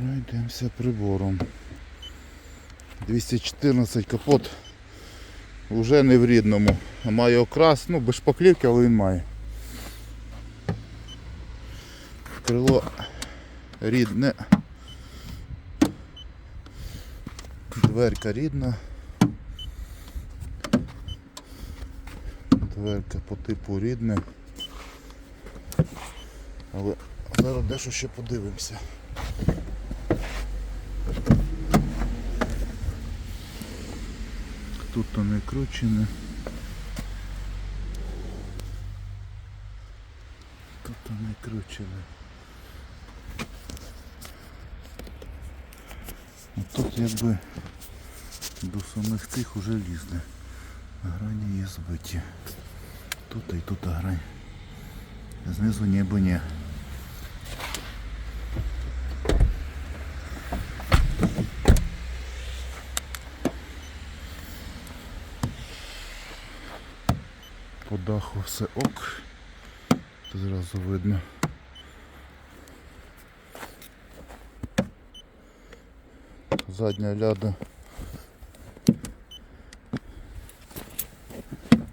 Пройдемося прибором. 214 капот вже не в рідному. Має окрас, ну без шпаклівки, але він має. Крило рідне. Дверка рідна. Дверка по типу рідне. Але зараз дещо ще подивимося. Тут то не. Тут то не кручене. Тут якби до самих цих уже лізне. Грані є збиті. Тут і тут грань. Знизу ніби ні. По даху все ок. Це зразу видно. Задня ляда.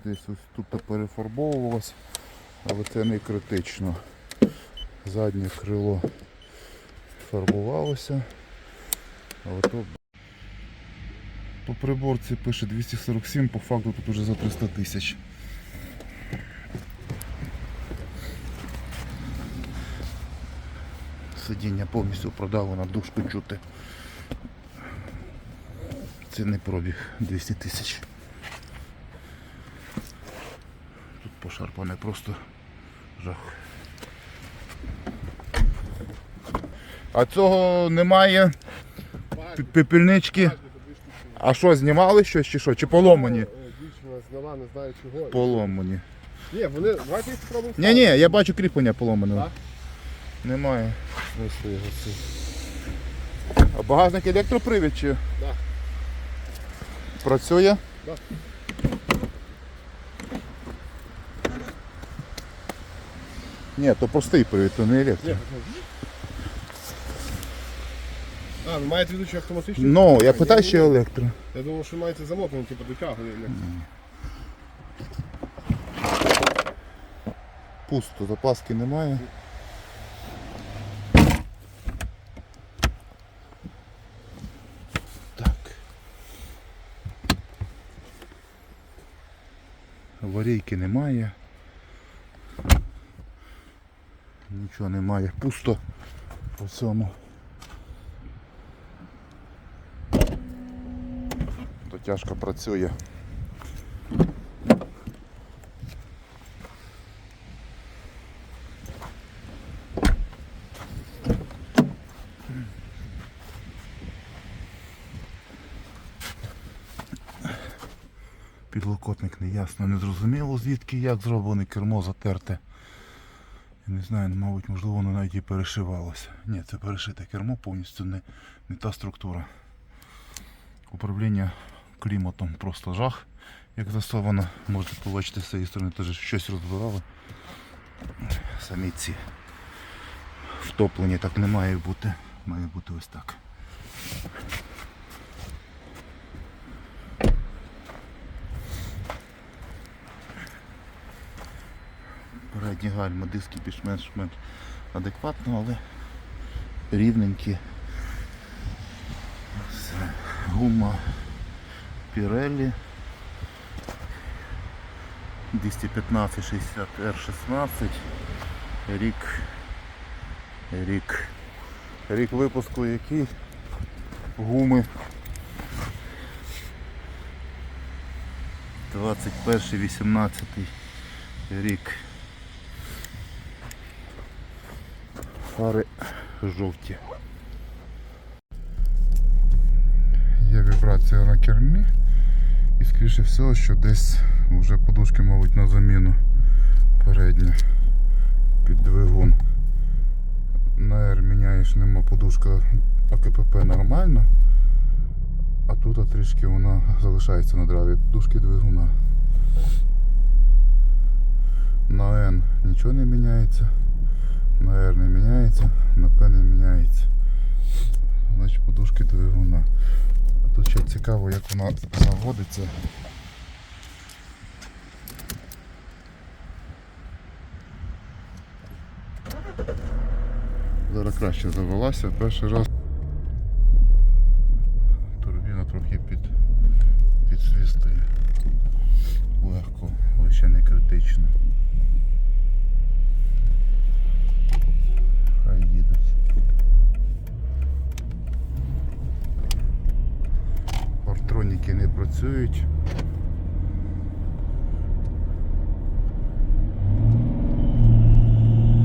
Десь ось тут перефарбовувалось, але це не критично. Заднє крило фарбувалося. А ото по приборці пише 247, по факту тут уже за 300 тисяч. Сидіння повністю продавлено, дужку чути. Це не пробіг 200 тисяч. Тут пошарпане просто жах. А цього немає пепельнички. А що, знімали щось чи що? Чи поломані? Дівчина зняла, не знаю чого. Поломані. Ні, вони, давайте їх спробуємо. Ні, ні, я бачу кріплення поломаного. Немає. Ось його. А багажник електропривід чи? Да. Працює? Да. Ні, то простий привід, то не Ні, електрик. А, ви маєте ведучий автоматичний? Ну, я питаю, ще електро. Я думав, що маєте замотаний, типу дотягує. Пусто, запаски немає. Так. Аварійки немає. Нічого немає. Пусто по всьому. Дотяжка працює. Підлокотник не зрозуміло звідки як зроблений, кермо затерте. Я не знаю, мабуть, можливо, воно навіть і перешивалося. Ні, це перешите кермо повністю не, не та структура. Управління кліматом просто жах, як засовано. Можете побачити з цієї сторони теж щось розбирали. Самі ці втоплені так не має бути. Має бути ось так. Передні гальма, диски більш-менш менш адекватно, але рівненькі. Гума Pirelli. 215 60 R16 рік рік рік випуску який гуми. 21 18 рік фари жовті. Є вібрація на кермі і скоріше всього, що десь вже подушки, мабуть, на заміну передні під двигун. На R міняєш, нема подушка АКПП нормально, а тут трішки вона залишається на драві. Подушки двигуна. На N нічого не міняється, на R не міняється, на не міняється. Значить, подушки двигуна. А тут ще цікаво, як вона заводиться. Зараз краще завелася. Перший раз турбіна трохи під, підсвістує. Легко, але ще не критично. Хай їдуть. Партроніки не працюють.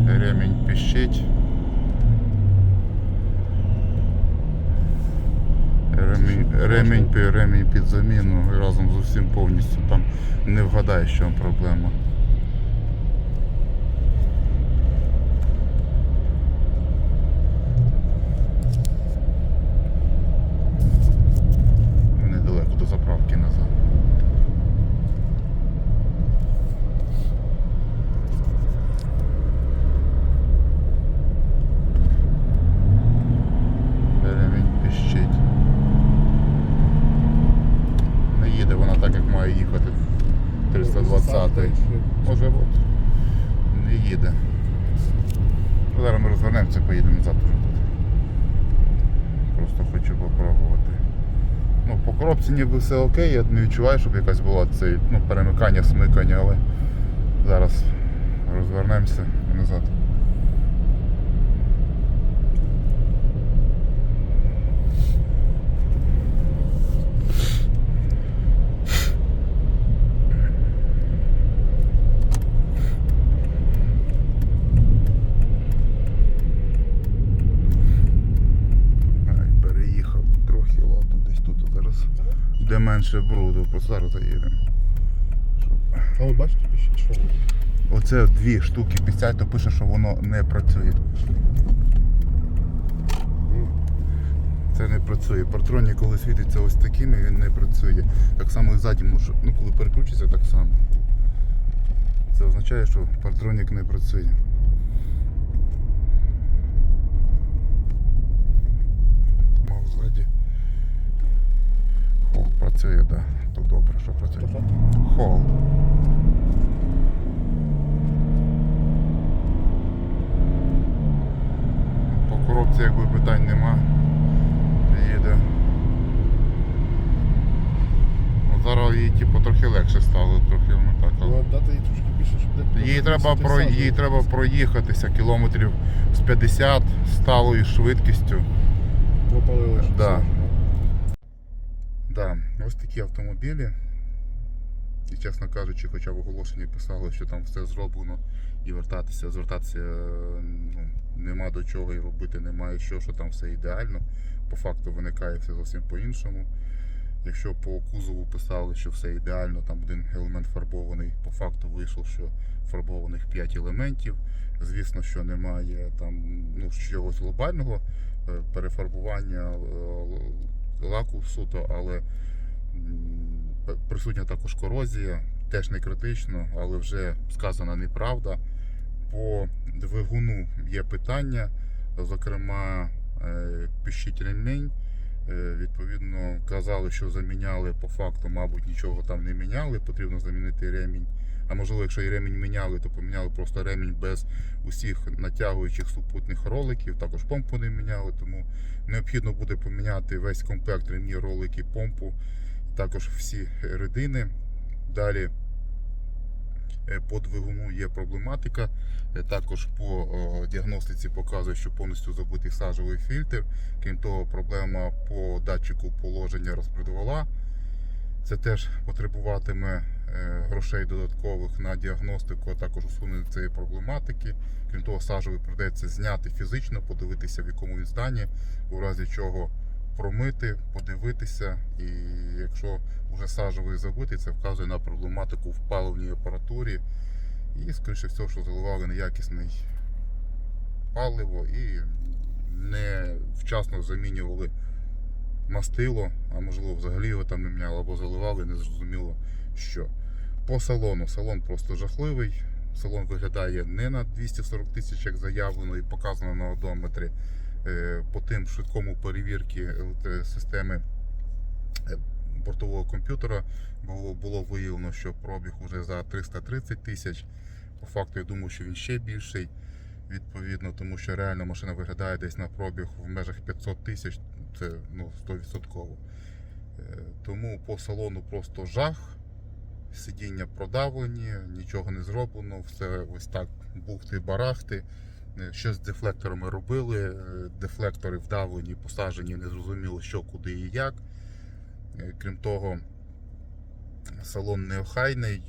Ремінь піщить. Ремінь, ремінь, ремінь під заміну разом з усім повністю там не вгадаєш, що проблема. Недалеко до заправки назад. Ремінь піщить. Не їде вона так, як має їхати. 320 Може от. Не їде. Ну, Зараз ми розвернемося, поїдемо назад уже тут. Просто хочу попробувати. Ну, по коробці ніби все окей, я не відчуваю, щоб якась була це ну, перемикання, смикання, але зараз розвернемося і назад. Ай, переїхав трохи, ладно, десь тут зараз. Де менше бруду, просто зараз заїдемо. А ви бачите, пишіть, що? Оце дві штуки 50, то пише, що воно не працює. Це не працює. Партроні, коли світиться ось такими, він не працює. Так само і ззаді може, ну коли переключиться, так само. Це означає, що партронік не працює. Мав ззаді. Хол працює. Да. То добре, що працює. Хол. По коробці якби питань нема. Їде. Ну, зараз їй типу, трохи легше стало, трохи воно так. але- Ну, дати їй трошки більше, щоб Їй треба, про, їй треба проїхатися кілометрів з 50 сталою швидкістю. Пропалили, Да. Да, ось такі автомобілі. І чесно кажучи, хоча в оголошенні писали, що там все зроблено і вертатися, звертатися е, ну, нема до чого і робити немає що, що там все ідеально. По факту виникає все зовсім по-іншому. Якщо по кузову писали, що все ідеально, там один елемент фарбований, по факту вийшло, що фарбованих 5 елементів. Звісно, що немає там ну, чогось глобального е, перефарбування е, лаку суто, але присутня також корозія, теж не критично, але вже сказана неправда. По двигуну є питання, зокрема, е, пищить ремінь. Е, Відповідно, казали, що заміняли по факту, мабуть, нічого там не міняли. Потрібно замінити ремінь. А можливо, якщо і ремінь міняли, то поміняли просто ремінь без усіх натягуючих супутних роликів. Також помпу не міняли, тому необхідно буде поміняти весь комплект ремні, ролики, помпу, також всі редини. Далі е, по двигуну є проблематика. Е, Також по діагностиці показує, що повністю забитий сажовий фільтр. Крім того, проблема по датчику положення розпредвала. Це теж потребуватиме грошей додаткових на діагностику, а також усунення цієї проблематики. Крім того, сажовий придеться зняти фізично, подивитися, в якому він стані, у разі чого промити, подивитися. І якщо вже сажовий забитий, це вказує на проблематику в паливній апаратурі. І, скоріше всього, що заливали неякісне паливо і не вчасно замінювали мастило, а можливо взагалі його там не міняли або заливали, не зрозуміло що. По салону. Салон просто жахливий. Салон виглядає не на 240 тисяч, як заявлено і показано на одометрі. е, по тим швидкому перевірки е, системи е, бортового комп'ютера було, виявлено, що пробіг уже за 330 тисяч. По факту я думаю, що він ще більший. Відповідно, тому що реально машина виглядає десь на пробіг в межах 500 тисяч, це ну, 100%. Е, Тому по салону просто жах, сидіння продавлені, нічого не зроблено, все ось так бухти-барахти. Е, Що з дефлекторами робили, е, дефлектори вдавлені, посаджені, не зрозуміло, що, куди і як. Е, Крім того, салон неохайний,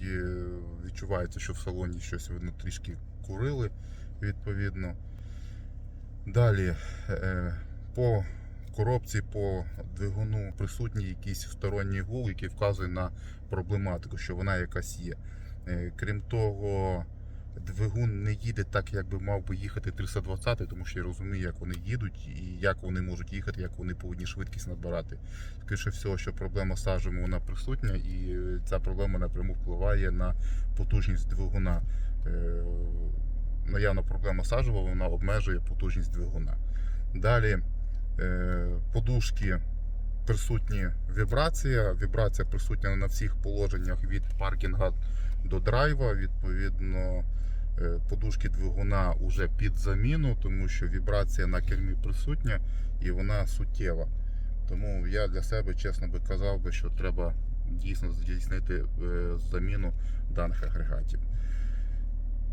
відчувається, що в салоні щось видно трішки курили, відповідно. Далі по коробці, по двигуну присутній якийсь сторонній гул, який вказує на проблематику, що вона якась є. Е, Крім того, двигун не їде так, як би мав би їхати 320, тому що я розумію, як вони їдуть і як вони можуть їхати, як вони повинні швидкість набирати. Скоріше всього, що проблема сажем вона присутня, і ця проблема напряму впливає на потужність двигуна. Е, Наявна проблема сажева, вона обмежує потужність двигуна. Далі подушки присутні вібрація. Вібрація присутня на всіх положеннях від паркінга до драйва. Відповідно, е, подушки двигуна вже під заміну, тому що вібрація на кермі присутня і вона суттєва. Тому я для себе чесно би казав би, що треба дійсно здійснити е, заміну даних агрегатів.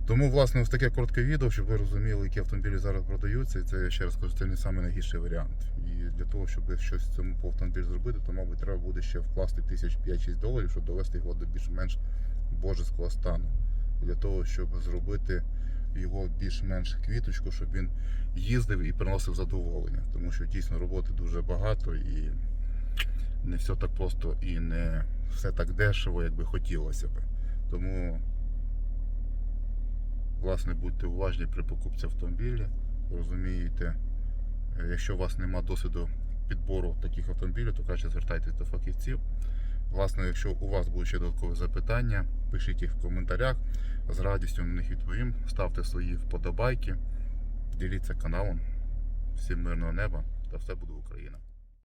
Тому, власне, ось таке коротке відео, щоб ви розуміли, які автомобілі зараз продаються. І це ще раз кажу, це не найгірший варіант. І для того, щоб щось в цьому по автомобілю зробити, то, мабуть, треба буде ще вкласти тисяч 5-6 доларів, щоб довести його до більш-менш божеського стану. Для того, щоб зробити його більш-менш квіточку, щоб він їздив і приносив задоволення. Тому що дійсно роботи дуже багато і не все так просто і не все так дешево, як би хотілося б. Тому Власне, будьте уважні при покупці автомобіля. Розумієте, е, якщо у вас немає досвіду підбору таких автомобілів, то краще звертайтесь до фахівців. Власне, якщо у вас будуть ще додаткові запитання, пишіть їх в коментарях. З радістю на них відповім. Ставте свої вподобайки, діліться каналом. Всім мирного неба та все буде Україна!